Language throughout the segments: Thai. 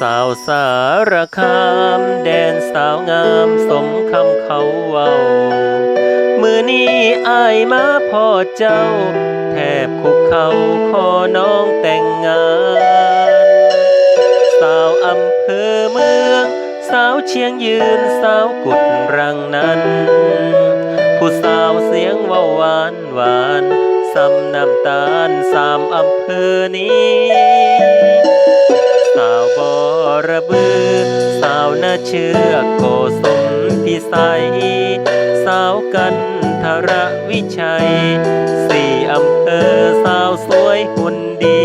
สาวสารคามแดนสาวงามสมคำเขาเว้า มือนี้อายมาพ่อเจ้า แทบคุกเขาขอน้องแต่งงาน สาวอำเภอเมือง สาวเชียงยืนสาวกุดรังนั้น ผู้สาวเสียงว่าหวานหวานซ้ำน้ำตาลสามอำเภอนี้ ระบือ สาวนาเชือกโกสมพิสัย สาวกันทรวิชัย สี่อำเภอสาวสวยหุ่นดี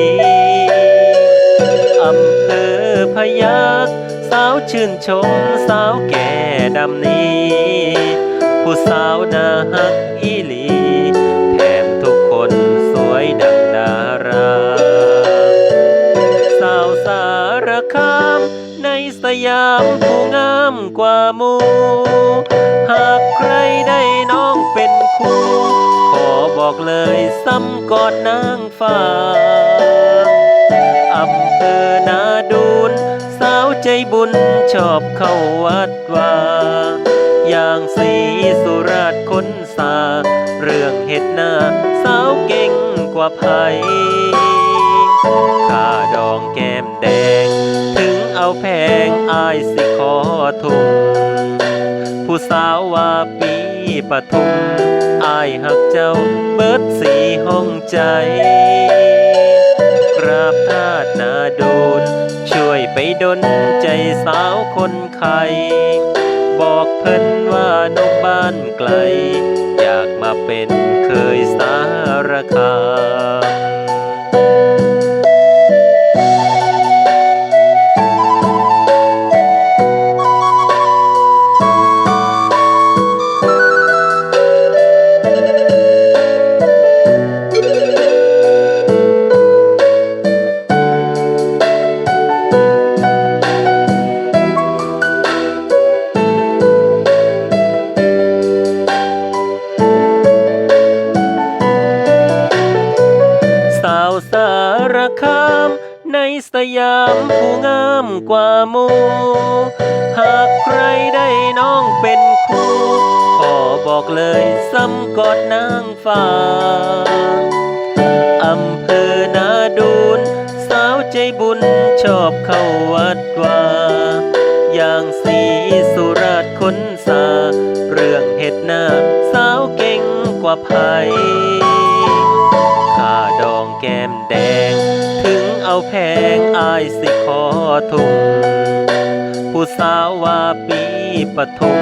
อำเภอพยัคฆ์สาวชื่นชมสาวแก่ดำนี้ ผู้สาวน่าฮักอี ยามผู้งามกว่ามูหากใครได้น้องเป็นคู่ขอบอกเลยซ้ำกอนนางฟ้าอำเภอนาดูน สาวใจบุญชอบเข้าวัดว่า อย่างสีสุราษฎร์คนสา เรื่องเห็ดหน้า สาวเก่งกว่าไผข้าดองแก้มแดงถึง เอาแพงอายสิขอทุมผู้สาวว่าปีปทุมอายหักเจ้าเบิดสีห้องใจ กราบทาดนาดูนช่วยไปดนใจสาวคนไข้บอกเพิ่นว่านกบ้านไกล อยากมาเป็นเคยสารคามาวสารคามในสยามผู้งามกว่ามูหากใครได้น้องเป็นคู่ขอบอกเลยซ้ำกอดนางฟ้าอำเภอนาดูน สาวใจบุญชอบเข้าวัดว่าอย่างสีสุราษฎร์คนสา เรื่องเห็ดหน้าสาวเก่งกว่าไผ แก้มแดง ถึงเอาแพงอายสิขอทุ่มผู้สาวว่าปีปทุม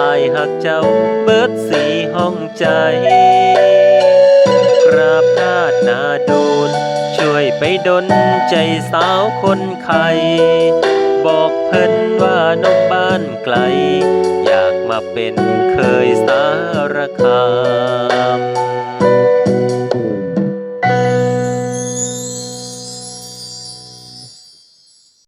อายหักเจ้าเบิดสีห้องใจกราบทาดนาดูนช่วยไปดนใจสาวคนไข้บอกเพิ่นว่านมบ้านไกล อยากมาเป็นเคยสารคาม